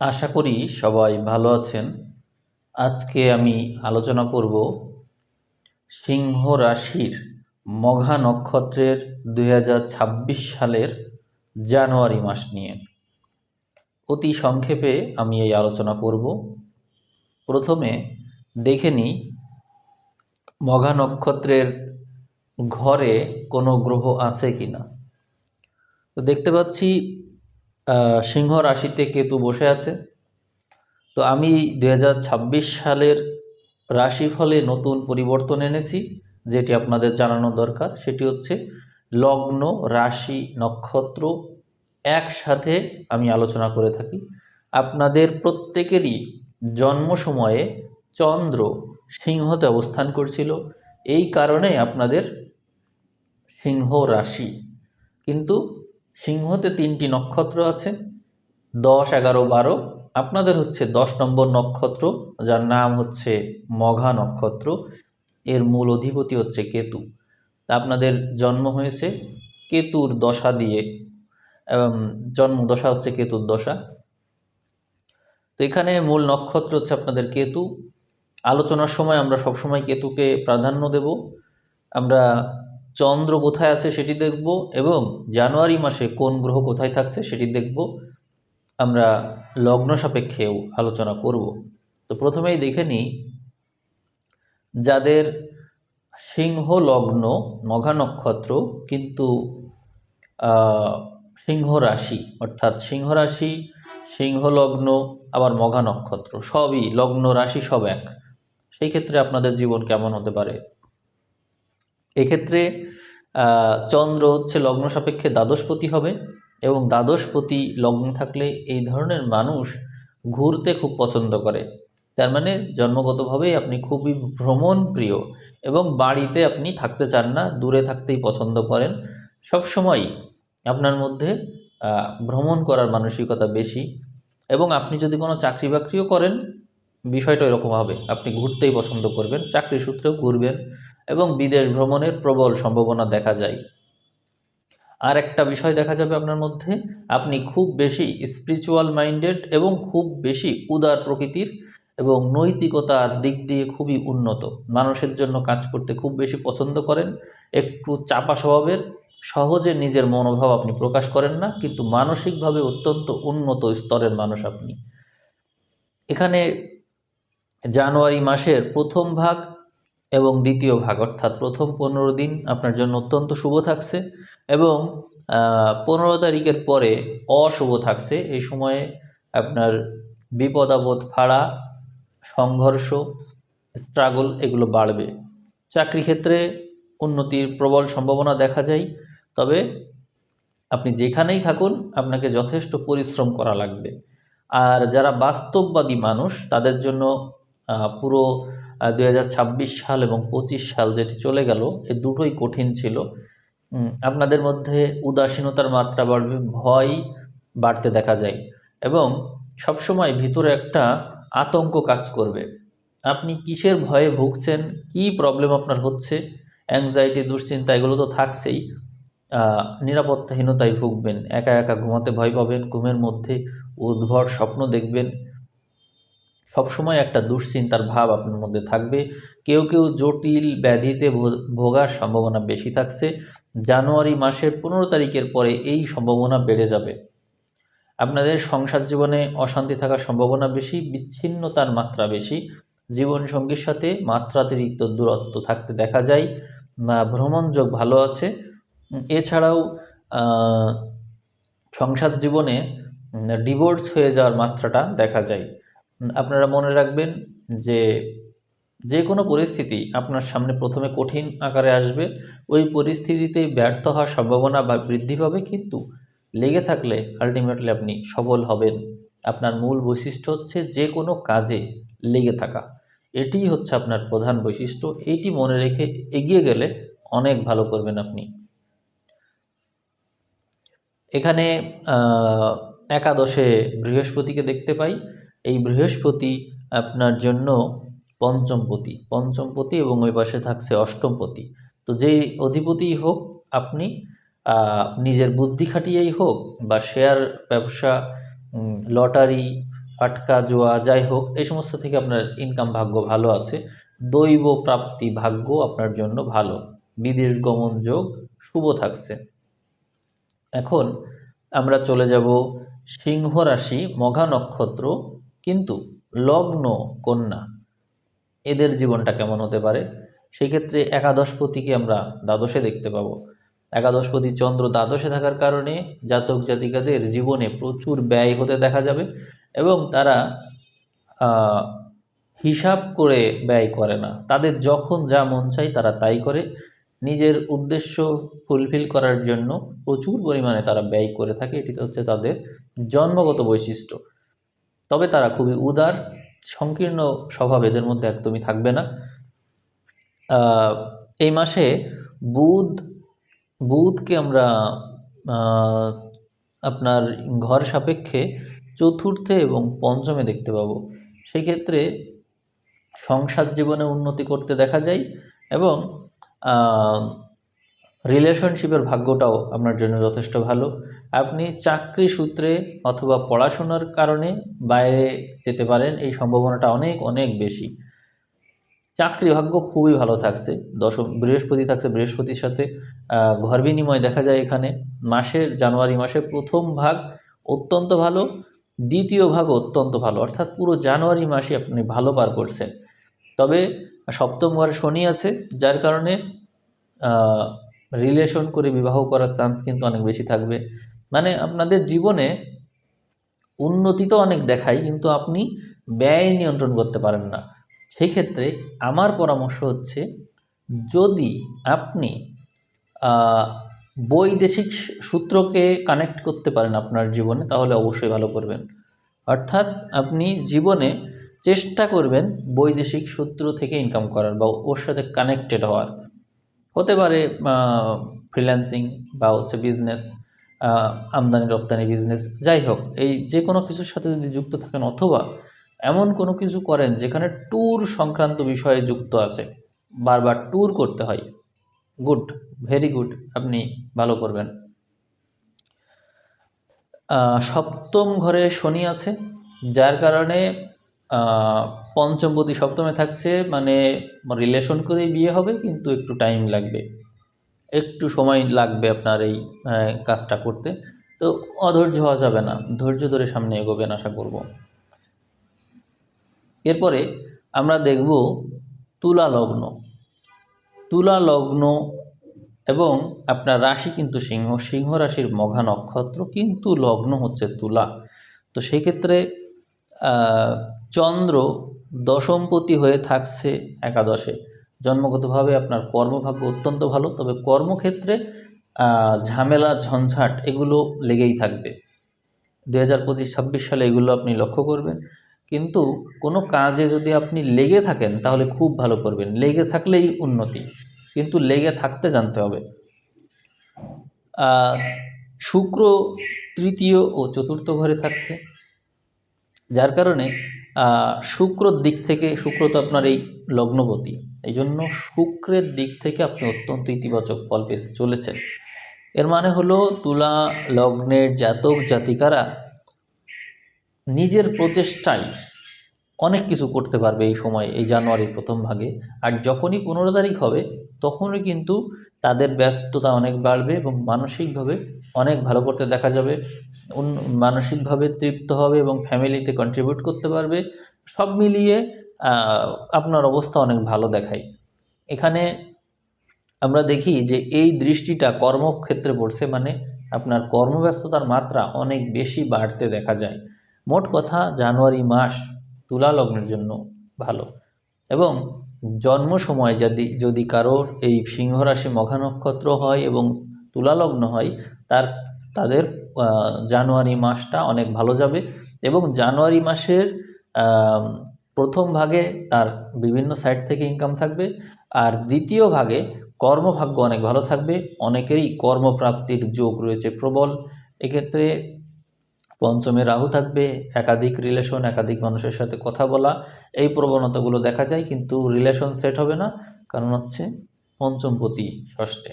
আশা করি সবাই ভালো আছেন। আজকে আমি আলোচনা করব সিংহ রাশির মঘা নক্ষত্রের দু হাজার ছাব্বিশ সালের জানুয়ারি মাস নিয়ে। অতি সংক্ষেপে আমি এই আলোচনা করব। প্রথমে দেখে নিই, মঘা নক্ষত্রের ঘরে কোনো গ্রহ আছে কি না তো দেখতে পাচ্ছি সিংহ রাশিতে কেতু বসে আছে। তো আমি দু হাজার ছাব্বিশ সালের রাশিফলে নতুন পরিবর্তন এনেছি, যেটি আপনাদের জানানো দরকার। সেটি হচ্ছে লগ্ন, রাশি, নক্ষত্র একসাথে আমি আলোচনা করে থাকি। আপনাদের প্রত্যেকেরই জন্ম সময়ে চন্দ্র সিংহতে অবস্থান করছিল। এই কারণে আপনাদের সিংহ রাশি। কিন্তু সিংহতে তিনটি নক্ষত্র আছে। দশ, এগারো, বারো। আপনাদের হচ্ছে দশ নম্বর নক্ষত্র, যার নাম হচ্ছে মঘা নক্ষত্র। এর মূল অধিপতি হচ্ছে কেতু। আপনাদের জন্ম হয়েছে কেতুর দশা দিয়ে। জন্ম, দশা হচ্ছে কেতুর দশা। তো এখানে মূল নক্ষত্র হচ্ছে আপনাদের কেতু। আলোচনার সময় আমরা সবসময় কেতুকে প্রাধান্য দেব। আমরা চন্দ্র কোথায় আছে সেটি দেখব এবং জানুয়ারি মাসে কোন গ্রহ কোথায় থাকছে সেটি দেখব। আমরা লগ্ন সাপেক্ষেও আলোচনা করব। তো প্রথমেই দেখে নিই, যাদের সিংহ লগ্ন, মঘা নক্ষত্র কিন্তু সিংহ রাশি, অর্থাৎ সিংহ রাশি, সিংহ লগ্ন, আবার মঘা নক্ষত্র, সবই লগ্ন রাশি সব এক। সেই ক্ষেত্রে আপনাদের জীবন কেমন হতে পারে? এক্ষেত্রে চন্দ্র হচ্ছে লগ্ন সাপেক্ষে দ্বাদশপতি হবে এবং দ্বাদশপতি লগ্ন থাকলে এই ধরনের মানুষ ঘুরতে খুব পছন্দ করে। তার মানে জন্মগতভাবেই আপনি খুবই ভ্রমণ প্রিয় এবং বাড়িতে আপনি থাকতে চান না, দূরে থাকতেই পছন্দ করেন। সবসময় আপনার মধ্যে ভ্রমণ করার মানসিকতা বেশি এবং আপনি যদি কোনো চাকরি বাকরিও করেন, বিষয়টা এরকম হবে। আপনি ঘুরতেই পছন্দ করবেন, চাকরি সূত্রেও ঘুরবেন। এবং বিদেশ ভ্রমণের প্রবল সম্ভাবনা দেখা যায়। আর একটা বিষয় দেখা যাবে আপনার মধ্যে, আপনি খুব বেশি স্পিরিচুয়াল মাইন্ডেড এবং খুব বেশি উদার প্রকৃতির এবং নৈতিকতার দিক দিয়ে খুবই উন্নত। মানুষের জন্য কাজ করতে খুব বেশি পছন্দ করেন, একটু চাপা স্বভাবের, সহজে নিজের মনোভাব আপনি প্রকাশ করেন না, কিন্তু মানসিকভাবে অত্যন্ত উন্নত স্তরের মানুষ আপনি। এখানে জানুয়ারি মাসের প্রথম ভাগ এবং দ্বিতীয় ভাগ, অর্থাৎ প্রথম পনেরো দিন আপনার জন্য অত্যন্ত শুভ থাকছে এবং পনেরো তারিখের পরে অশুভ থাকছে। এই সময়ে আপনার বিপদ আপদ, ফাড়া, সংঘর্ষ স্ট্রাগল এগুলো বাড়বে। চাকরি ক্ষেত্রে উন্নতির প্রবল সম্ভাবনা দেখা যায়, তবে আপনি যেখানেই থাকুন, আপনাকে যথেষ্ট পরিশ্রম করা লাগবে। আর যারা বাস্তববাদী মানুষ, তাদের জন্য পুরো দু হাজার ছাব্বিশ সাল এবং পঁচিশ সাল যেটি চলে গেল, এ দুটোই কঠিন ছিল। আপনাদের মধ্যে উদাসীনতার মাত্রা বাড়বে, ভয় বাড়তে দেখা যায় এবং সবসময় ভিতরে একটা আতঙ্ক কাজ করবে। আপনি কিসের ভয়ে ভুগছেন? কি প্রবলেম আপনার হচ্ছে? অ্যাংজাইটি দুশ্চিন্তা, এগুলো তো থাকছেই। নিরাপত্তাহীনতায় ভুগবেন, একা একা ঘুমাতে ভয় পাবেন, ঘুমের মধ্যে উদ্ভর স্বপ্ন দেখবেন সবসময় একটা দুশ্চিন্তার ভাব আপনার মধ্যে থাকবে। কেউ কেউ জটিল ব্যাধিতে ভোগার সম্ভাবনা বেশি থাকছে। জানুয়ারি মাসের পনেরো তারিখের পরে এই সম্ভাবনা বেড়ে যাবে। আপনাদের সংসার জীবনে অশান্তি থাকার সম্ভাবনা বেশি বিচ্ছিন্নতার মাত্রা বেশি। জীবনসঙ্গীর সাথে মাত্রাতিরিক্ত দূরত্ব থাকতে দেখা যায়। আহ, ভ্রমণ ভালো আছে। এছাড়াও সংসার জীবনে ডিভোর্স হয়ে যাওয়ার মাত্রাটা দেখা যায়। আপনারা মনে রাখবেন যে যে কোনো পরিস্থিতি আপনার সামনে প্রথমে কঠিন আকারে আসবে। ওই পরিস্থিতিতে ব্যর্থ হওয়ার সম্ভাবনা বা বৃদ্ধি পাবে, কিন্তু লেগে থাকলে আলটিমেটলি আপনি সফল হবেন। আপনার মূল বৈশিষ্ট্য হচ্ছে যে কোনো কাজে লেগে থাকা। এটিই হচ্ছে আপনার প্রধান বৈশিষ্ট্য। এইটি মনে রেখে এগিয়ে গেলে অনেক ভালো করবেন আপনি। এখানে একাদশে বৃহস্পতিকে দেখতে পাই। এই বৃহস্পতি আপনার জন্য পঞ্চমপতি পঞ্চমপতি এবং ওই পাশে থাকছে অষ্টমপতি তো যেই অধিপতিই হোক আপনি নিজের বুদ্ধি খাটিয়েই হোক বা শেয়ার ব্যবসা লটারি পাটকা জোয়া, যাই হোক, এই সমস্ত থেকে আপনার ইনকাম ভাগ্য ভালো আছে। দৈব প্রাপ্তি ভাগ্য আপনার জন্য ভালো। বিদেশ গমন যোগ শুভ থাকছে। এখন আমরা চলে যাব সিংহ রাশি, মঘা নক্ষত্র কিন্তু লগ্ন কন্যা, এদের জীবনটা কেমন হতে পারে? সেই সেক্ষেত্রে একাদশপতিকে আমরা দ্বাদশে দেখতে পাবো। একাদশপতি চন্দ্র দ্বাদশে থাকার কারণে জাতক জাতিকাদের জীবনে প্রচুর ব্যয় হতে দেখা যাবে এবং তারা হিসাব করে ব্যয় করে না। তাদের যখন যা মন চাই তারা তাই করে। নিজের উদ্দেশ্য ফুলফিল করার জন্য প্রচুর পরিমাণে তারা ব্যয় করে থাকে। এটি হচ্ছে তাদের জন্মগত বৈশিষ্ট্য। তবে তারা খুবই উদার, সংকীর্ণ স্বভাব এদের মধ্যে একদমই থাকবে না। এই মাসে বুধ, বুধকে আমরা আপনার ঘর সাপেক্ষে চতুর্থে এবং পঞ্চমে দেখতে পাবো। সেই ক্ষেত্রে সংসার জীবনে উন্নতি করতে দেখা যায় এবং রিলেশনশিপের ভাগ্যটাও আপনার জন্য যথেষ্ট ভালো। আপনি চাকরি সূত্রে অথবা পড়াশোনার কারণে বাইরে যেতে পারেন, এই সম্ভাবনাটা অনেক অনেক বেশি। চাকরি ভাগ্য খুবই ভালো থাকছে। দশম, বৃহস্পতি থাকছে বৃহস্পতির সাথে ঘর বিনিময় দেখা যায় এখানে। মাসের, জানুয়ারি মাসের প্রথম ভাগ অত্যন্ত ভালো, দ্বিতীয় ভাগ অত্যন্ত ভালো। অর্থাৎ পুরো জানুয়ারি মাসে আপনি ভালো পার করছেন। তবে সপ্তম ঘরে শনি আছে, যার কারণে রিলেশন করে বিবাহ করার চান্স কিন্তু অনেক বেশি থাকবে। মানে আপনাদের জীবনে উন্নতি তো অনেক দেখায়, কিন্তু আপনি ব্যয় নিয়ন্ত্রণ করতে পারেন না। সেই ক্ষেত্রে আমার পরামর্শ হচ্ছে, যদি আপনি বৈদেশিক সূত্রকে কানেক্ট করতে পারেন আপনার জীবনে, তাহলে অবশ্যই ভালো করবেন। অর্থাৎ আপনি জীবনে চেষ্টা করবেন বৈদেশিক সূত্র থেকে ইনকাম করার বা ওর সাথে কানেক্টেড হওয়ার। হতে পারে ফ্রিল্যান্সিং বা হচ্ছে বিজনেস আমদানি রপ্তানি বিজনেস যাই হোক, এই যে কোনো কিছুর সাথে যদি যুক্ত থাকেন অথবা এমন কোনো কিছু করেন যেখানে ট্যুর সংক্রান্ত বিষয়ে যুক্ত আছে, বারবার ট্যুর করতে হয় গুড ভেরি গুড আপনি ভালো করবেন। সপ্তম ঘরে শনি আছে, যার কারণে পঞ্চমপতি সপ্তমে থাকছে মানে রিলেশন করেই বিয়ে হবে, কিন্তু একটু টাইম লাগবে। একটু সময় লাগবে আপনার এই কাজটা করতে। তো অধৈর্য হওয়া যাবে না, ধৈর্য ধরে সামনে এগোবেন আশা করব। এরপরে আমরা দেখব তুলা লগ্ন। তুলা লগ্ন এবং আপনার রাশি কিন্তু সিংহ সিংহ রাশির মঘা নক্ষত্র কিন্তু লগ্ন হচ্ছে তুলা। তো সেই ক্ষেত্রে চন্দ্র দশমপতি হয়ে থাকছে একাদশে। জন্মগতভাবে আপনার কর্মভাগ্য অত্যন্ত ভালো, তবে কর্মক্ষেত্রে ঝামেলা, ঝঞ্ঝাট এগুলো লেগেই থাকবে। দু হাজার পঁচিশ, ছাব্বিশ সালে এগুলো আপনি লক্ষ্য করবেন। কিন্তু কোনো কাজে যদি আপনি লেগে থাকেন, তাহলে খুব ভালো করবেন। লেগে থাকলেই উন্নতি, কিন্তু লেগে থাকতে জানতে হবে। শুক্র তৃতীয় ও চতুর্থ ঘরে থাকছে। যার কারণে শুক্রর দিক থেকে, শুক্র তো আপনার এই লগ্নপতি। এই জন্য শুক্রের দিক থেকে আপনি অত্যন্ত ইতিবাচক ফল পেতে চলেছেন। এর মানে হলো তুলা, লগ্নের জাতক, জাতিকারা নিজের প্রচেষ্টায় অনেক কিছু করতে পারবে এই সময়, এই জানুয়ারির প্রথম ভাগে। আর যখনই পনেরো তারিখ হবে, তখনই কিন্তু তাদের ব্যস্ততা অনেক বাড়বে এবং মানসিকভাবে অনেক ভালো করতে দেখা যাবে। মানসিকভাবে তৃপ্ত হবে এবং ফ্যামিলিতে কন্ট্রিবিউট করতে পারবে। সব মিলিয়ে আপনার অবস্থা অনেক ভালো দেখায়। এখানে আমরা দেখি যে এই দৃষ্টিটা কর্মক্ষেত্রে পড়ছে মানে আপনার কর্মব্যস্ততার মাত্রা অনেক বেশি বাড়তে দেখা যায়। মোট কথা জানুয়ারি মাস তুলা লগ্নের জন্য ভালো। এবং জন্ম সময় যদি যদি কারোর এই সিংহ রাশি মঘা নক্ষত্র হয় এবং তুলা লগ্ন হয়, তার, তাদের জানুয়ারি মাসটা অনেক ভালো যাবে। এবং জানুয়ারি মাসের প্রথম ভাগে তার বিভিন্ন সাইড থেকে ইনকাম থাকবে আর দ্বিতীয় ভাগে কর্মভাগ্য অনেক ভালো থাকবে। অনেকেরই কর্মপ্রাপ্তির যোগ রয়েছে প্রবল। এক্ষেত্রে পঞ্চমে রাহু থাকবে, একাধিক রিলেশন একাধিক মানুষের সাথে কথা বলা, এই প্রবণতাগুলো দেখা যায় কিন্তু রিলেশন সেট হবে না। কারণ হচ্ছে পঞ্চমপতি ষষ্ঠে।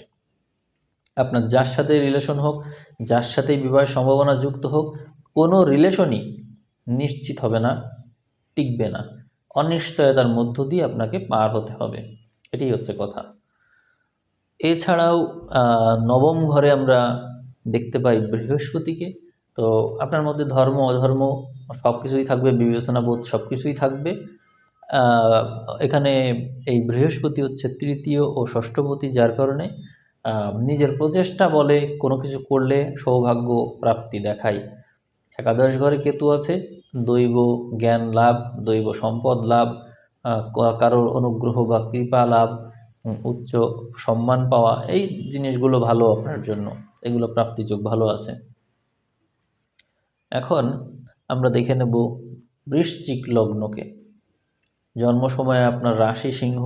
আপনার যার সাথে রিলেশন হোক, যার সাথেই বিবাহের সম্ভাবনা যুক্ত হোক, কোনো রিলেশনই নিশ্চিত হবে না। টিকবে না। অনিশ্চয়তার মধ্য দিয়ে আপনাকে পার হতে হবে। এটাই হচ্ছে কথা। এছাড়াও নবম ঘরে আমরা দেখতে পাই বৃহস্পতিকে। তো আপনার মধ্যে ধর্ম, অধর্ম সব কিছুই থাকবে বিবেচনাবোধ সব কিছুই থাকবে। এখানে এই বৃহস্পতি হচ্ছে তৃতীয় ও ষষ্ঠপতি, যার কারণে নিজের প্রচেষ্টা বলে কোনো কিছু করলে সৌভাগ্য প্রাপ্তি দেখায়। একাদশ ঘরে কেতু আছে। দৈব জ্ঞান লাভ, দৈব সম্পদ লাভ কারোর অনুগ্রহ বা কৃপা লাভ উচ্চ সম্মান পাওয়া, এই জিনিসগুলো ভালো আপনার জন্য। এগুলো প্রাপ্তিযোগ ভালো আছে। এখন আমরা দেখে নেব বৃশ্চিক লগ্নকে। জন্ম সময়ে আপনার রাশি সিংহ,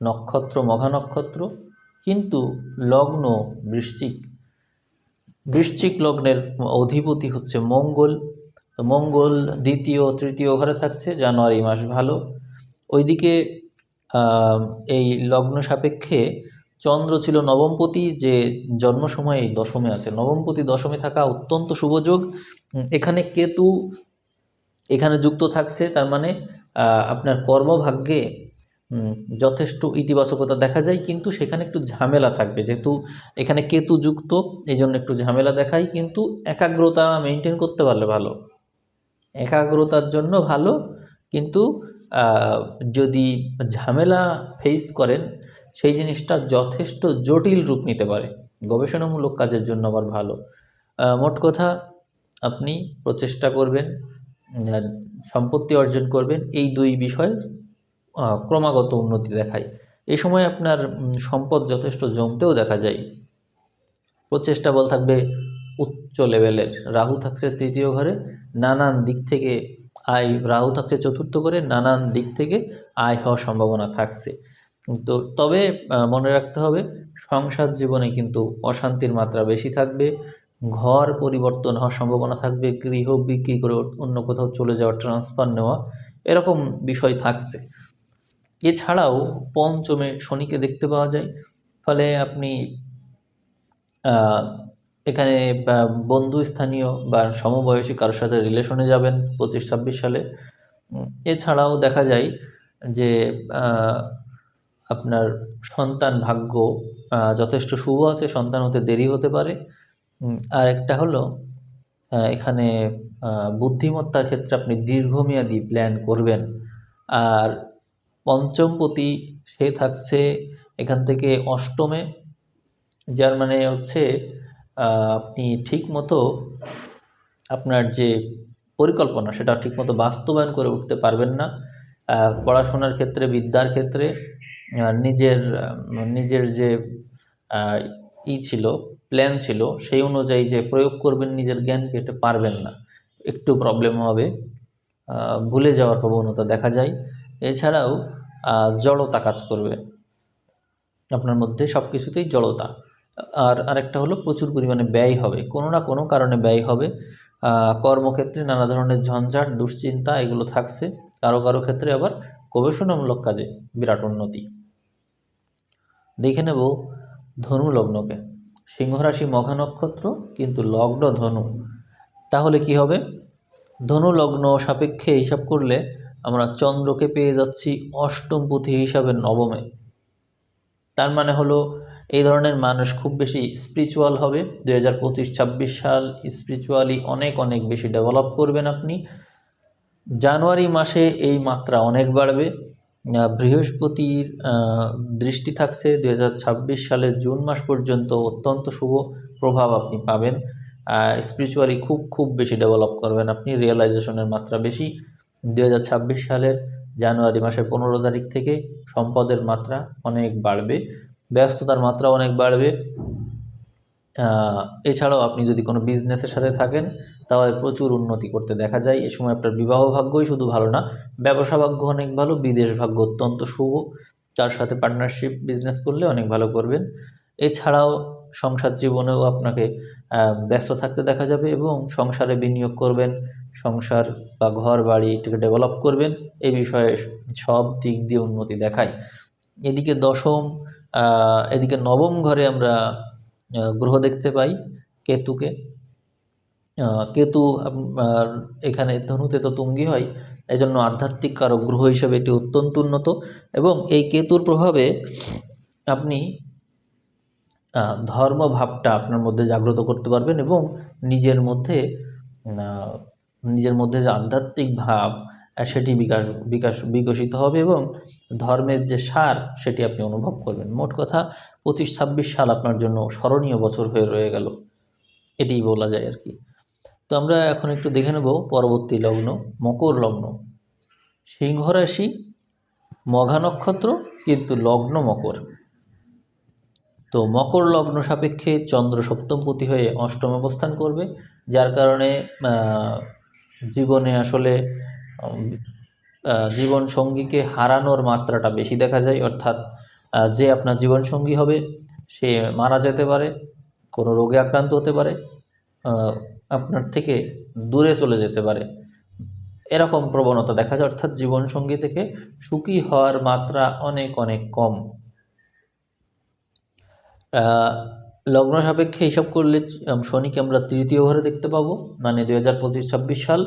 নক্ষত্র মঘা নক্ষত্র, কিন্তু লগ্ন বৃশ্চিক। বৃশ্চিক লগ্নের অধিপতি হচ্ছে মঙ্গল তো মঙ্গল দ্বিতীয়, তৃতীয় ঘরে থাকছে, জানুয়ারি মাস ভালো। ওইদিকে এই লগ্ন সাপেক্ষে চন্দ্র ছিল নবমপতি, যে জন্ম সময়ে দশমে আছে। নবমপতি, দশমে থাকা অত্যন্ত শুভযোগ এখানে কেতু এখানে যুক্ত থাকছে, তার মানে আপনার কর্মভাগ্যে যথেষ্ট ইতিবাচকতা দেখা যায়, কিন্তু সেখানে একটু ঝামেলা থাকবে। যেহেতু এখানে কেতু যুক্ত এই জন্য একটু ঝামেলা দেখায়, কিন্তু একাগ্রতা মেনটেন করতে পারলে ভালো। একাগ্রতার জন্য ভালো, কিন্তু যদি ঝামেলা ফেস করেন, সেই জিনিসটা যথেষ্ট জটিল রূপ নিতে পারে। গবেষণামূলক কাজের জন্য আবার ভালো। মোট কথা, আপনি প্রচেষ্টা করবেন সম্পত্তি অর্জন করবেন, এই দুই বিষয় ক্রমাগত উন্নতি দেখায়। এই সময় আপনার সম্পদ যথেষ্ট জমতেও দেখা যায়। প্রচেষ্টা বল থাকবে উচ্চ লেভেলের রাহু থাকছে তৃতীয় ঘরে নানান দিক থেকে আয়, রাহু থাকছে চতুর্থ করে, নানান দিক থেকে আয় হওয়ার সম্ভাবনা থাকছে। তো তবে মনে রাখতে হবে, সংসার জীবনে কিন্তু অশান্তির মাত্রা বেশি থাকবে, ঘর পরিবর্তন হওয়ার সম্ভাবনা থাকবে, গৃহ বিক্রি করে অন্য কোথাও চলে যাওয়া ট্রান্সফার নেওয়া, এরকম বিষয় থাকছে। এছাড়াও পঞ্চমে শনিকে দেখতে পাওয়া যায়, ফলে আপনি এখানে বন্ধু স্থানীয় বা সমবয়সী কারোর সাথে রিলেশনে যাবেন পঁচিশ ছাব্বিশ সালে। এছাড়াও দেখা যায় যে আপনার সন্তান ভাগ্য যথেষ্ট শুভ আছে, সন্তান হতে দেরি হতে পারে। আর একটা হলো এখানে বুদ্ধিমত্তার ক্ষেত্রে আপনি দীর্ঘমেয়াদী প্ল্যান করবেন। আর পঞ্চমপতি সে থাকছে এখান থেকে অষ্টমে, যার মানে হচ্ছে আপনি ঠিক মতো আপনার যে পরিকল্পনা, সেটা ঠিকমতো বাস্তবায়ন করে উঠতে পারবেন না। পড়াশোনার ক্ষেত্রে, বিদ্যার ক্ষেত্রে নিজের নিজের যে ই ছিল প্ল্যান ছিল, সেই অনুযায়ী যে প্রয়োগ করবেন, নিজের জ্ঞানকে এটা পারবেন না। একটু প্রবলেম হবে ভুলে যাওয়ার প্রবণতা দেখা যায়। এছাড়াও জড়তা কাজ করবে। আপনার মধ্যে সব কিছুতেই জড়তা। আর আরেকটা হলো প্রচুর পরিমাণে ব্যয় হবে। কোনো না কোনো কারণে ব্যয় হবে। কর্মক্ষেত্রে নানা ধরনের ঝঞ্ঝাট, দুশ্চিন্তা এগুলো থাকছে। কারও কারও ক্ষেত্রে আবার গবেষণামূলক কাজে বিরাট উন্নতি। দেখে নেব ধনু লগ্নকে। সিংহরাশি মঘা নক্ষত্র, কিন্তু লগ্ন ধনু। তাহলে কি হবে? ধনু লগ্ন সাপেক্ষে হিসাব করলে আমরা চন্দ্রকে পেয়ে যাচ্ছি অষ্টমপতি হিসাবে নবমে। তার মানে হলো এই ধরনের মানুষ খুব বেশি স্পিরিচুয়াল হবে। দুই হাজার পঁচিশ, ছাব্বিশ সাল স্পিরিচুয়ালি অনেক অনেক বেশি ডেভেলপ করবেন আপনি। জানুয়ারি মাসে এই মাত্রা অনেক বাড়বে। বৃহস্পতির দৃষ্টি থাকছে দু হাজার ছাব্বিশ সালের জুন মাস পর্যন্ত অত্যন্ত শুভ প্রভাব আপনি পাবেন। স্পিরিচুয়ালি খুব খুব বেশি ডেভেলপ করবেন আপনি রিয়েলাইজেশনের মাত্রা বেশি। দু হাজার ছাব্বিশ সালের জানুয়ারি মাসের পনেরো তারিখ থেকে সম্পদের মাত্রা অনেক বাড়বে। ব্যস্ততার মাত্রা অনেক বাড়বে। এছাড়াও আপনি যদি কোনো বিজনেসের সাথে থাকেন, তাহলে প্রচুর উন্নতি করতে দেখা যায়। এ সময় আপনার বিবাহ ভাগ্যই শুধু ভালো না, ব্যবসা ভাগ্য অনেক ভালো, বিদেশ ভাগ্য অত্যন্ত শুভ। তার সাথে পার্টনারশিপ বিজনেস করলে অনেক ভালো করবেন। এছাড়াও সংসার জীবনেও আপনাকে ব্যস্ত থাকতে দেখা যাবে এবং সংসারে বিনিয়োগ করবেন, সংসার বা ঘর বাড়ি এটাকে ডেভেলপ করবেন। এ বিষয়ে সব দিক দিয়ে উন্নতি দেখায়। এদিকে দশম এদিকে নবম ঘরে আমরা গ্রহ দেখতে পাই, কেতুকে। কেতু এখানে ধনুতে তো তুঙ্গি হয় এই জন্য আধ্যাত্মিক কারক গ্রহ হিসেবে এটি অত্যন্ত উন্নত। এবং এই কেতুর প্রভাবে আপনি ধর্মভাবটা আপনার মধ্যে জাগ্রত করতে পারবেন এবং নিজের মধ্যে নিজের মধ্যে যে আধ্যাত্মিক ভাব সেটি বিকাশ বিকাশ, বিকশিত হবে এবং ধর্মের যে সার, সেটি আপনি অনুভব করবেন। মোট কথা, পঁচিশ, ছাব্বিশ সাল আপনার জন্য স্মরণীয় বছর হয়ে রয়ে গেল। এটিই বলা যায় আর কি। তো আমরা এখন একটু দেখে নেব পরবর্তী লগ্ন, মকর লগ্ন। সিংহ রাশি, মঘা নক্ষত্র, কিন্তু লগ্ন মকর। তো মকর লগ্ন সাপেক্ষে চন্দ্র সপ্তমপতি হয়ে অষ্টম অবস্থান করবে, যার কারণে জীবনে আসলে জীবন সঙ্গীকে হারানোর মাত্রাটা বেশি দেখা যায়, অর্থাৎ যে আপনার জীবন সঙ্গী হবে, সে মারা যেতে পারে, কোনো রোগে আক্রান্ত হতে পারে আপনার থেকে দূরে চলে যেতে পারে। এরকম প্রবণতা দেখা যায়, অর্থাৎ জীবনসঙ্গী থেকে সুখী হওয়ার মাত্রা অনেক অনেক কম। লগ্ন সাপেক্ষে হিসাব করলে শনিকে আমরা তৃতীয় ঘরে দেখতে পাবো মানে দুই হাজার পঁচিশ ছাব্বিশ সাল।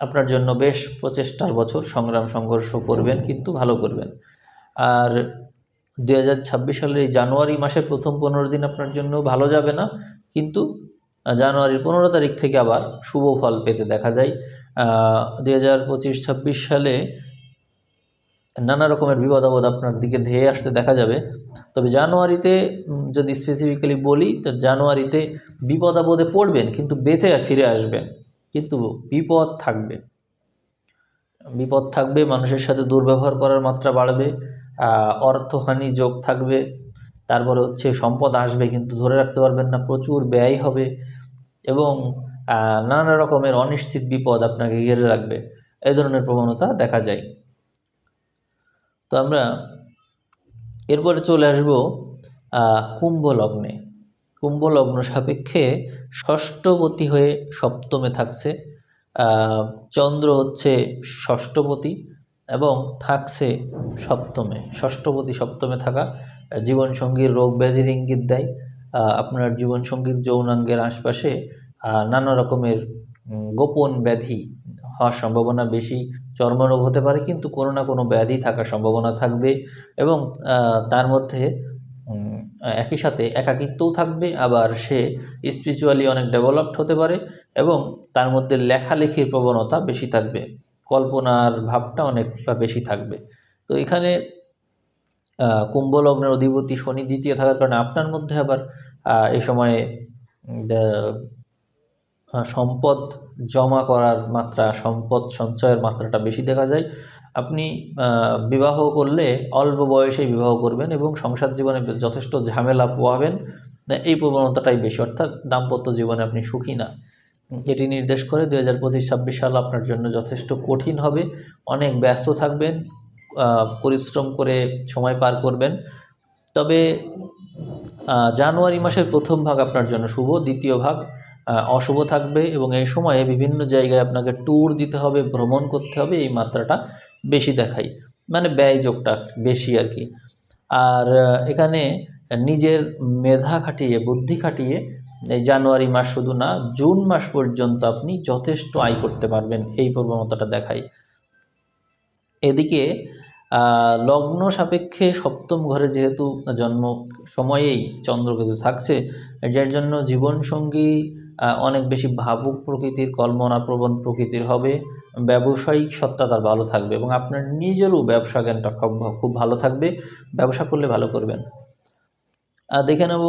আপনার জন্য বেশ প্রচেষ্টার বছর সংগ্রাম, সংঘর্ষ করবেন, কিন্তু ভালো করবেন। আর দুই হাজার ছাব্বিশ সালের এই জানুয়ারি মাসের প্রথম পনেরো দিন আপনার জন্য ভালো যাবে না, কিন্তু জানুয়ারির পনেরো তারিখ থেকে আবার শুভ ফল পেতে দেখা যায়। দুই হাজার পঁচিশ ছাব্বিশ সালে নানা রকমের বিপদ আপদ আপনার দিকে ধেয়ে আসতে দেখা যাবে। তবে জানুয়ারিতে যদি স্পেসিফিক্যালি বলি, তো জানুয়ারিতে বিপদ আপদে পড়বেন, কিন্তু বেঁচে ফিরে আসবেন। কিন্তু বিপদ থাকবে। বিপদ থাকবে, মানুষের সাথে দুর্ব্যবহার করার মাত্রা বাড়বে অর্থহানি যোগ থাকবে, তারপরে হচ্ছে সম্পদ আসবে কিন্তু ধরে রাখতে পারবেন না, প্রচুর ব্যয় হবে এবং নানা রকমের অনিশ্চিত বিপদ আপনাকে ঘিরে রাখবে। এই ধরনের প্রবণতা দেখা যায়। তো আমরা এরপরে চলে আসব কুম্ভ লগ্নে। কুম্ভ লগ্ন সাপেক্ষে ষষ্ঠপতি হয়ে সপ্তমে থাকছে। চন্দ্র হচ্ছে ষষ্ঠপতি এবং থাকছে সপ্তমে। ষষ্ঠপতি সপ্তমে থাকা জীবনসঙ্গীর রোগ ব্যাধির ইঙ্গিত দেয়। আপনার জীবনসঙ্গীর যৌনাঙ্গের আশপাশে নানা রকমের গোপন ব্যাধি হওয়ার সম্ভাবনা বেশি। চর্মরোগ হতে পারে, কিন্তু কোনো না কোনো ব্যাধি থাকার সম্ভাবনা থাকবে এবং তার মধ্যে একই সাথে একাকিত্বও থাকবে আবার সে স্পিরিচুয়ালি অনেক ডেভেলপড হতে পারে এবং তার মধ্যে লেখালেখির প্রবণতা বেশি থাকবে কল্পনার ভাবটা অনেক বেশি থাকবে। তো এখানে আহ, কুম্ভ লগ্নের অধিপতি শনি দ্বিতীয় থাকার কারণে আপনার মধ্যে আবার এই সময়ে সম্পদ জমা করার মাত্রা সম্পদ সঞ্চয়ের মাত্রাটা বেশি দেখা যায়। আপনি বিবাহ করলে অল্প বয়সেই বিবাহ করবেন এবং সংসার জীবনে যথেষ্ট ঝামেলা পোয়াবেন এই প্রবণতাটাই বেশি, অর্থাৎ দাম্পত্য জীবনে আপনি সুখী না। এটি নির্দেশ করে দু হাজার পঁচিশ, ছাব্বিশ সাল আপনার জন্য যথেষ্ট কঠিন হবে। অনেক ব্যস্ত থাকবেন পরিশ্রম করে সময় পার করবেন। তবে জানুয়ারি মাসের প্রথম ভাগ আপনার জন্য শুভ, দ্বিতীয় ভাগ অশুভ থাকবে এবং এই সময়ে বিভিন্ন জায়গায় আপনাকে ট্যুর দিতে হবে, ভ্রমণ করতে হবে, এই মাত্রাটা বেশি দেখাই। মানে ব্যয় যোগটা বেশি আর কি। আর এখানে নিজের মেধা খাটিয়ে, বুদ্ধি খাটিয়ে জানুয়ারি মাস শুধু না, জুন মাস পর্যন্ত আপনি যথেষ্ট আয় করতে পারবেন, এই প্রবণতাটা দেখায় এদিকে লগ্ন সাপেক্ষে সপ্তম ঘরে যেহেতু জন্ম সময়েই চন্দ্রকেতু থাকছে, যার জন্য জীবনসঙ্গী অনেক বেশি ভাবুক প্রকৃতির কল্পনাপ্রবণ প্রকৃতির হবে। ব্যবসায়িক সত্তা তার ভালো থাকবে এবং আপনার নিজেরও ব্যবসা জ্ঞানটা খুব খুব ভালো থাকবে। ব্যবসা করলে ভালো করবেন। আর দেখে নেব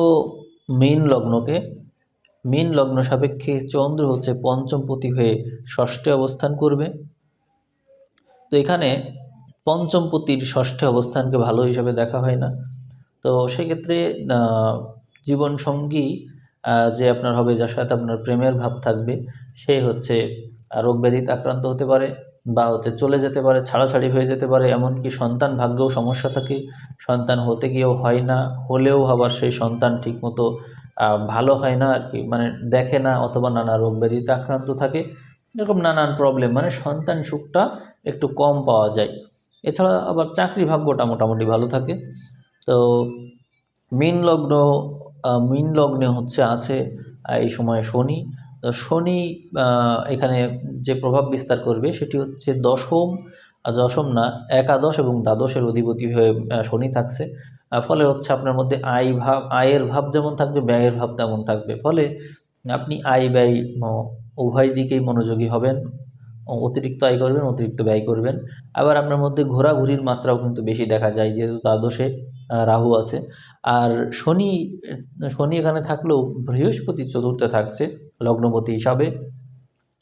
মীন লগ্নকে। মীন লগ্ন সাপেক্ষে চন্দ্র হচ্ছে পঞ্চমপতি হয়ে ষষ্ঠে অবস্থান করবে। তো এখানে পঞ্চমপতির ষষ্ঠে অবস্থানকে ভালো হিসাবে দেখা হয় না। তো সেক্ষেত্রে জীবনসঙ্গী যে আপনার হবে, যার সাথে আপনার প্রেমের ভাব থাকবে, সে হচ্ছে রোগ ব্যাধিতে আক্রান্ত হতে পারে বা হচ্ছে চলে যেতে পারে, ছাড়াছাড়ি হয়ে যেতে পারে, এমনকি সন্তান ভাগ্যেও সমস্যা থাকে। সন্তান হতে গিয়েও হয় না, হলেও আবার সেই সন্তান ঠিকমতো ভালো হয় না আর কি মানে দেখে না অথবা নানা রোগ ব্যাধিতে আক্রান্ত থাকে। এরকম নানান প্রবলেম মানে সন্তান সুখটা একটু কম পাওয়া যায়। এছাড়া আবার চাকরি ভাগ্যটা মোটামুটি ভালো থাকে। তো মীন লগ্ন মীন লগ্নে হচ্ছে আছে, এই সময় শনি। তো শনি এখানে যে প্রভাব বিস্তার করবে সেটি হচ্ছে দশম দশম না, একাদশ এবং দ্বাদশের অধিপতি হয়ে শনি থাকছে। ফলে হচ্ছে আপনার মধ্যে আয় ভাব, আয়ের ভাব যেমন থাকবে, ব্যয়ের ভাব তেমন থাকবে। ফলে আপনি আয়, ব্যয় উভয় দিকেই মনোযোগী হবেন অতিরিক্ত আয় করবেন, অতিরিক্ত ব্যয় করবেন। আবার আপনার মধ্যে ঘোরাঘুরির মাত্রাও কিন্তু বেশি দেখা যায়, যেহেতু দ্বাদশে রাহু আছে। আর শনি শনি এখানে থাকলেও বৃহস্পতি চতুর্থে থাকছে লগ্নপতি হিসাবে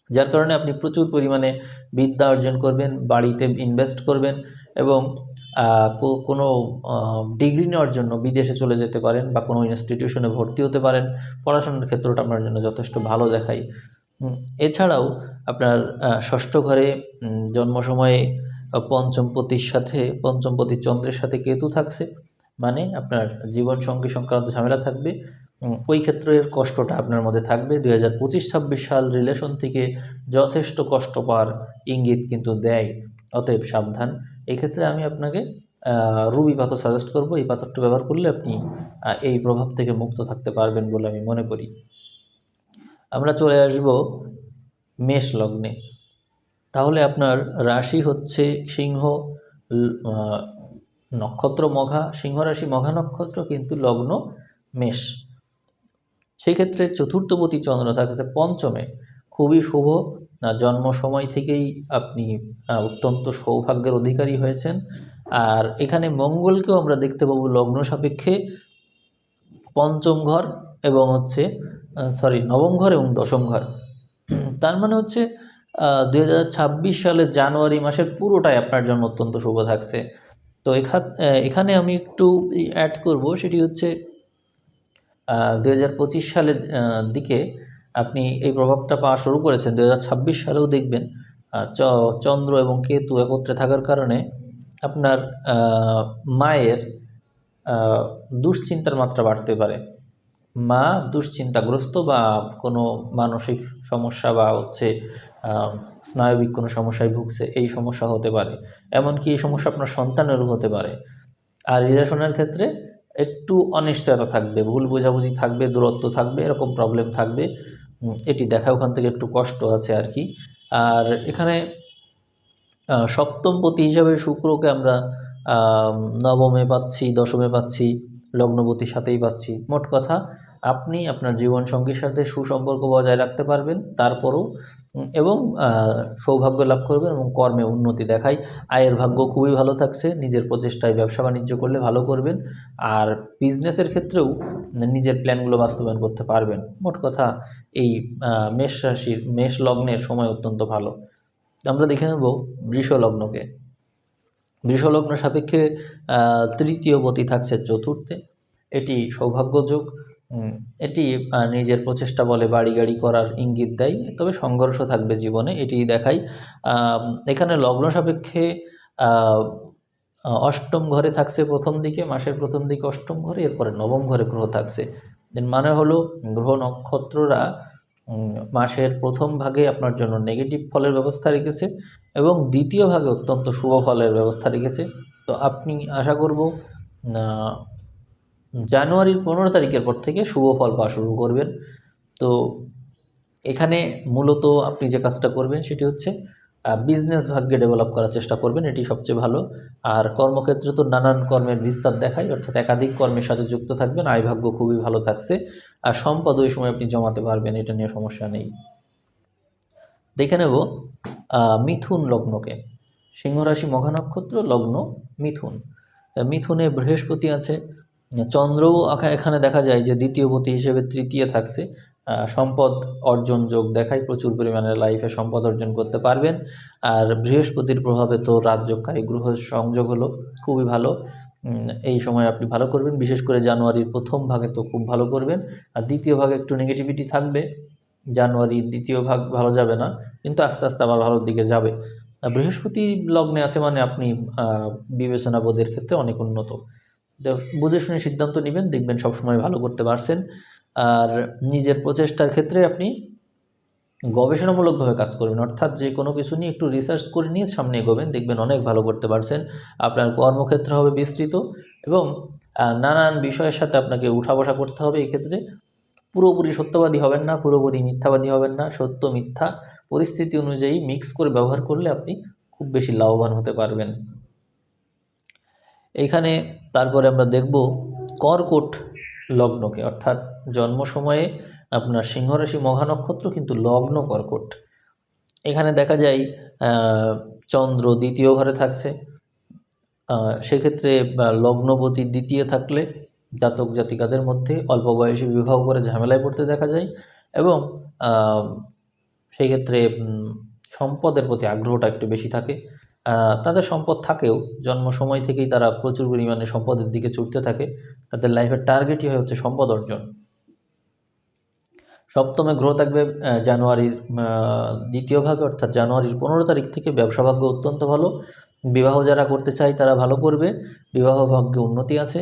যার কারণে আপনি প্রচুর পরিমাণে বিদ্যা অর্জন করবেন বাড়িতে ইনভেস্ট করবেন এবং কোনো ডিগ্রি নেওয়ার জন্য বিদেশে চলে যেতে পারেন বা কোনো ইনস্টিটিউশনে ভর্তি হতে পারেন। পড়াশোনার ক্ষেত্রটা আপনার জন্য যথেষ্ট ভালো উম, এছাড়াও আপনার ষষ্ঠ ঘরে জন্ম সময়ে পঞ্চমপতির সাথে পঞ্চমপতি চন্দ্রের সাথে কেতু থাকছে। মানে আপনার জীবন সঙ্গী সংক্রান্ত ঝামেলা থাকবে। ওই ক্ষেত্রের কষ্টটা আপনার মধ্যে থাকবে। দুই হাজার পঁচিশ, ছাব্বিশ সাল রিলেশন থেকে যথেষ্ট কষ্ট পাওয়ার ইঙ্গিত কিন্তু দেয়। অতএব সাবধান। এই ক্ষেত্রে আমি আপনাকে রুবি পাথর সাজেস্ট করব। এই পাথরটা ব্যবহার করলে আপনি এই প্রভাব থেকে মুক্ত থাকতে পারবেন বলে আমি মনে করি। আমরা চলে আসব মেষ লগ্নে। তাহলে আপনার রাশি হচ্ছে সিংহ নক্ষত্র মঘা, সিংহরাশি মঘা নক্ষত্র কিন্তু লগ্ন মেষ। সেই ক্ষেত্রে চতুর্থপতি চন্দ্র থাকতে পঞ্চমে খুবই শুভ। জন্ম সময় থেকেই আপনি অত্যন্ত সৌভাগ্যের অধিকারী হয়েছেন। আর এখানে মঙ্গলকেও আমরা দেখতে পাবো লগ্ন সাপেক্ষে। পঞ্চম ঘর এবং হচ্ছে সরি নবম ঘর এবং দশম ঘর। তার মানে হচ্ছে দুই হাজার ছাব্বিশ সালের জানুয়ারি মাসের পুরোটাই আপনার জন্য অত্যন্ত শুভ থাকছে। তো এখান আমি একটু অ্যাড করব, সেটি হচ্ছে দু হাজার পঁচিশ সালের দিকে আপনি এই প্রভাবটা পাওয়া শুরু করেছেন। দু হাজার ছাব্বিশ সালেও দেখবেন চন্দ্র এবং কেতু একত্রে থাকার কারণে আপনার মায়ের দুশ্চিন্তার মাত্রা বাড়তে পারে। মা দুশ্চিন্তাগ্রস্ত বা কোনো মানসিক সমস্যা বা হচ্ছে স্নায়বিক কোনো সমস্যায় ভুগছে এই সমস্যা হতে পারে। এমনকি এই সমস্যা আপনার সন্তানেরও হতে পারে। আর রিলেশনের ক্ষেত্রে একটু অনিশ্চয়তা থাকবে ভুল বোঝাবুঝি থাকবে দূরত্ব থাকবে এরকম প্রবলেম থাকবে। এটি দেখা ওখান থেকে একটু কষ্ট আছে আর কি। আর এখানে আহ, সপ্তম পতি হিসাবে শুক্রকে আমরা নবমে পাচ্ছি দশমে পাচ্ছি লগ্নপতির সাথেই পাচ্ছি। মোট কথা আপনি আপনার জীবনসঙ্গীর সাথে সুসম্পর্ক বজায় রাখতে পারবেন, তারপরও এবং সৌভাগ্য লাভ করবেন এবং কর্মে উন্নতি দেখায়। আয়ের ভাগ্য খুবই ভালো থাকছে, নিজের প্রচেষ্টায় ব্যবসা বাণিজ্য করলে ভালো করবেন, আর বিজনেসের ক্ষেত্রেও নিজের প্ল্যানগুলো বাস্তবায়ন করতে পারবেন। মোট কথা, এই মেষ রাশির, মেষ লগ্নের সময় অত্যন্ত ভালো। আমরা দেখে নেব বৃষ লগ্নকে বৃষ লগ্ন সাপেক্ষে তৃতীয় পতি থাকছে চতুর্থে। এটি সৌভাগ্যযোগ এটি নিজের প্রচেষ্টা বলে বাড়ি গাড়ি করার ইঙ্গিত দেয়। তবে সংঘর্ষ থাকবে জীবনে এটি দেখাই এখানে লগ্ন সাপেক্ষে অষ্টম ঘরে থাকছে প্রথম দিকে, মাসের প্রথম দিকে অষ্টম ঘরে, এরপরে নবম ঘরে গ্রহ থাকছে। মানে হলো, গ্রহ নক্ষত্ররা মাসের প্রথম ভাগে আপনার জন্য নেগেটিভ ফলের ব্যবস্থা রেখেছে এবং দ্বিতীয় ভাগে অত্যন্ত শুভ ফলের ব্যবস্থা রেখেছে। তো আপনি আশা করব জানুয়ারির পনেরো তারিখের পর থেকে শুভ ফল পাওয়া শুরু করবেন। তো এখানে মূলত আপনি যে কাজটা করবেন সেটি হচ্ছে বিজনেস ভাগ্যে ডেভেলপ করার চেষ্টা করবেন, এটি সবচেয়ে ভালো। আর কর্মক্ষেত্রে তো নানান কর্মের বিস্তার দেখায়, অর্থাৎ একাধিক কর্মের সাথে যুক্ত থাকবেন, আয় ভাগ্য খুবই ভালো থাকছে, আর সম্পদ ওই সময় আপনি জমাতে পারবেন, এটা নিয়ে সমস্যা নেই। দেখে নেব মিথুন লগ্নকে। সিংহরাশি মঘা নক্ষত্র লগ্ন মিথুন। মিথুনে বৃহস্পতি আছে চন্দ্রও এখানে দেখা যায় যে দ্বিতীয় পতি হিসেবে তৃতীয় থাকছে। সম্পদ অর্জন যোগ দেখায় প্রচুর পরিমাণে লাইফে সম্পদ অর্জন করতে পারবেন। আর বৃহস্পতির প্রভাবে তো রাজযোগকারী গ্রহ সংযোগ হলো খুবই ভালো। এই সময় আপনি ভালো করবেন। বিশেষ করে জানুয়ারির প্রথম ভাগে তো খুব ভালো করবেন। আর দ্বিতীয় ভাগে একটু নেগেটিভিটি থাকবে। জানুয়ারির দ্বিতীয় ভাগ ভালো যাবে না, কিন্তু আস্তে আস্তে আবার ভালোর দিকে যাবে। বৃহস্পতি লগ্নে আছে মানে আপনি বিবেচনা বোধের ক্ষেত্রে অনেক উন্নত। বুঝে শুনে সিদ্ধান্ত নেবেন, দেখবেন সবসময় ভালো করতে পারছেন। আর নিজের প্রচেষ্টার ক্ষেত্রে আপনি গবেষণামূলকভাবে কাজ করবেন। অর্থাৎ যে কোনো কিছু নিয়ে একটু রিসার্চ করে নিয়ে সামনে এগোবেন, দেখবেন অনেক ভালো করতে পারছেন। আপনার কর্মক্ষেত্র হবে বিস্তৃত এবং নানান বিষয়ের সাথে আপনাকে উঠা বসা করতে হবে এই ক্ষেত্রে। পুরোপুরি সত্যবাদী হবেন না, পুরোপুরি মিথ্যাবাদী হবেন না, সত্য, মিথ্যা পরিস্থিতি অনুযায়ী মিক্স করে ব্যবহার করলে আপনি খুব বেশি লাভবান হতে পারবেন। এইখানে তারপরে আমরা দেখব কর্কট লগ্নকে, অর্থাৎ জন্ম সময়ে আপনার সিংহরাশি মঘা নক্ষত্র কিন্তু লগ্ন কর্কট। এখানে দেখা যায় চন্দ্র দ্বিতীয় ঘরে থাকছে। সেক্ষেত্রে লগ্নপতি দ্বিতীয় থাকলে জাতক জাতিকাদের মধ্যে অল্প বয়সে বিবাহ করে ঝামেলায় পড়তে দেখা যায় এবং সেই ক্ষেত্রে সম্পদের প্রতি আগ্রহটা একটু বেশি থাকে। তাদের সম্পদ থাকেও। জন্ম সময় থেকেই তারা প্রচুর পরিমাণে সম্পদের দিকে ছুটতে থাকে। তাদের লাইফের টার্গেটই হয়ে হচ্ছে সম্পদ অর্জন। সপ্তমে গ্রহ থাকবে জানুয়ারির দ্বিতীয় ভাগে, অর্থাৎ জানুয়ারির পনেরো তারিখ থেকে ব্যবসা ভাগ্য অত্যন্ত ভালো। বিবাহ যারা করতে চায় তারা ভালো করবে। বিবাহ ভাগ্যে উন্নতি আছে।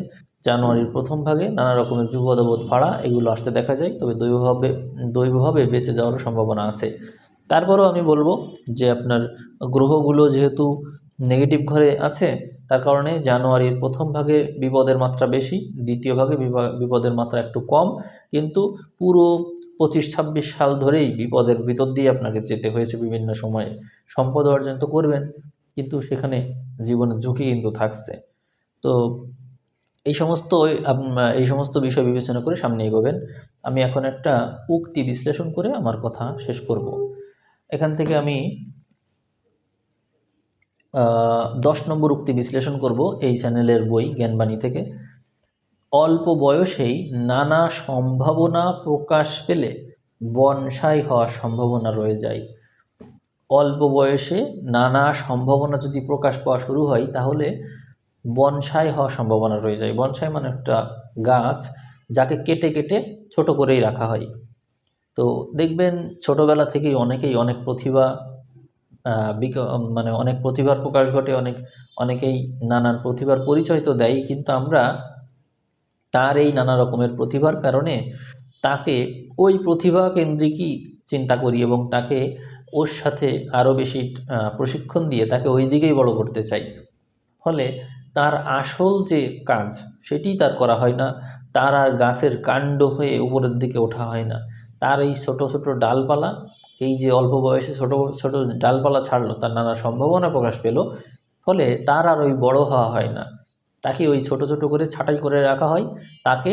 জানুয়ারির প্রথম ভাগে নানা রকমের বিপদবোধ ভাড়া এগুলো আসতে দেখা যায়। তবে দৈবভাবে দৈবভাবে বেঁচে যাওয়ারও সম্ভাবনা আছে। তারপরেও আমি বলব যে আপনার গ্রহগুলো যেহেতু নেগেটিভ ঘরে আছে, তার কারণে জানুয়ারির প্রথম ভাগে বিপদের মাত্রা বেশি, দ্বিতীয় ভাগে বিপা- বিপদের মাত্রা একটু কম। কিন্তু পুরো পঁচিশ, ছাব্বিশ সাল ধরেই বিপদের ভিতর দিয়ে আপনাকে যেতে হয়েছে বিভিন্ন সময়ে। সম্পদ অর্জন তো করবেন, কিন্তু সেখানে জীবনের ঝুঁকি কিন্তু থাকছে। তো এই সমস্ত এই সমস্ত বিষয় বিবেচনা করে সামনে এগোবেন। আমি এখন একটা উক্তি বিশ্লেষণ করে আমার কথা শেষ করব। এখান থেকে আমি দশ নম্বর উক্তি বিশ্লেষণ করব এই চ্যানেলের বই জ্ঞানবাণী থেকে। অল্প বয়সেই নানা সম্ভাবনা প্রকাশ পেলে বনসাই হওয়ার সম্ভাবনা রয়ে যায়। অল্প বয়সে নানা সম্ভাবনা যদি প্রকাশ পাওয়া শুরু হয়, তাহলে বনসাই হওয়ার সম্ভাবনা রয়ে যায়। বনসাই মানে একটা গাছ, যাকে কেটে কেটে ছোট করেই রাখা হয়। তো দেখবেন ছোটবেলা থেকেই অনেকেই অনেক প্রতিভা মানে অনেক প্রতিভার প্রকাশ ঘটে, অনেক, অনেকেই নানান প্রতিভার পরিচয় তো দেয় কিন্তু আমরা তার এই নানা রকমের প্রতিভার কারণে তাকে ওই প্রতিভা কেন্দ্রিকই চিন্তা করি এবং তাকে ওর সাথে আরও বেশি প্রশিক্ষণ দিয়ে তাকে ওই দিকেই বড় করতে চাই। ফলে তার আসল যে কাজ, সেটি তার করা হয় না। তার আর গাছের কাণ্ড হয়ে উপরের দিকে ওঠা হয় না। তার এই ছোট ছোট ডালপালা, এই যে অল্প বয়সে ছোট ছোট ডালপালা ছাড়লো, তার নানা সম্ভাবনা প্রকাশ পেল, ফলে তার আর ওই বড় হওয়া হয় না। তাকে ওই ছোট ছোট করে ছাঁটাই করে রাখা হয়, তাকে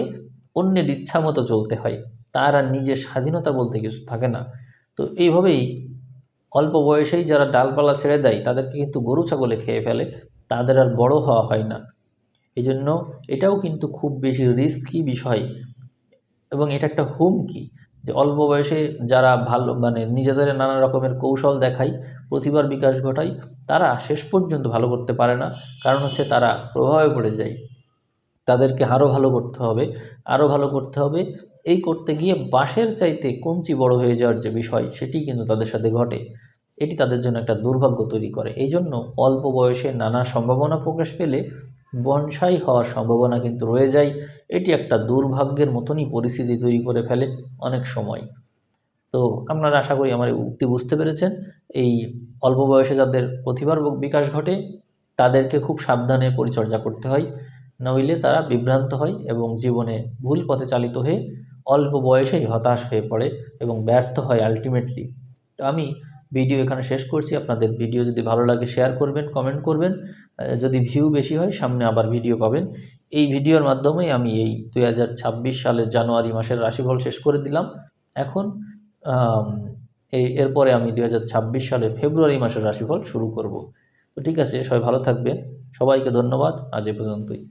অন্যের ইচ্ছা মতো চলতে হয়, তার আর নিজের স্বাধীনতা বলতে কিছু থাকে না। তো এইভাবেই অল্প বয়সেই যারা ডালপালা ছেড়ে দেয়, তাদেরকে কিন্তু গরু ছাগলে খেয়ে ফেলে, তাদের আর বড় হওয়া হয় না। এই জন্য এটাও কিন্তু খুব বেশি রিস্কি বিষয় এবং এটা একটা হুমকি। যে অল্প বয়সে যারা ভালো মানে নিজেদের নানা রকমের কৌশল দেখায়, প্রতিভার বিকাশ ঘটায়, তারা শেষ পর্যন্ত ভালো করতে পারে না। কারণ হচ্ছে তারা প্রভাবে পড়ে যায়। তাদেরকে আরও ভালো করতে হবে আরও ভালো করতে হবে। এই করতে গিয়ে বাঁশের চাইতে কঞ্চি বড় হয়ে যাওয়ার যে বিষয়, সেটি কিন্তু তাদের সাথে ঘটে। এটি তাদের জন্য একটা দুর্ভাগ্য তৈরি করে। এই জন্য অল্প বয়সে নানা সম্ভাবনা প্রকাশ পেলে বনসাই হওয়ার সম্ভাবনা কিন্তু রয়ে যায়। এটি একটা দুর্ভাগ্যের মতনই পরিস্থিতি তৈরি করে ফেলে অনেক সময়। তো আপনারা আশা করি আমার উক্তি বুঝতে পেরেছেন। এই অল্প বয়সে যাদের প্রতিভার বিকাশ ঘটে, তাদেরকে খুব সাবধানে পরিচর্যা করতে হয়। নইলে তারা বিভ্রান্ত হয় এবং জীবনে ভুল পথে চালিত হয়ে অল্প বয়সেই হতাশ হয়ে পড়ে এবং ব্যর্থ হয় আলটিমেটলি তো আমি ভিডিও এখানে শেষ করছি। আপনাদের ভিডিও যদি ভালো লাগে শেয়ার করবেন কমেন্ট করবেন। যদি ভিউ বেশি হয়, সামনে আবার ভিডিও পাবেন। এই ভিডিওর মাধ্যমে আমি এই দুই হাজার ছাব্বিশ সালের জানুয়ারি মাসের রাশিফল শেষ করে দিলাম। এখন এই এরপরে আমি দুই সালের ফেব্রুয়ারি মাসের রাশিফল শুরু করব। তো ঠিক আছে, সবাই ভালো থাকবেন। সবাইকে ধন্যবাদ। আজ এ পর্যন্তই।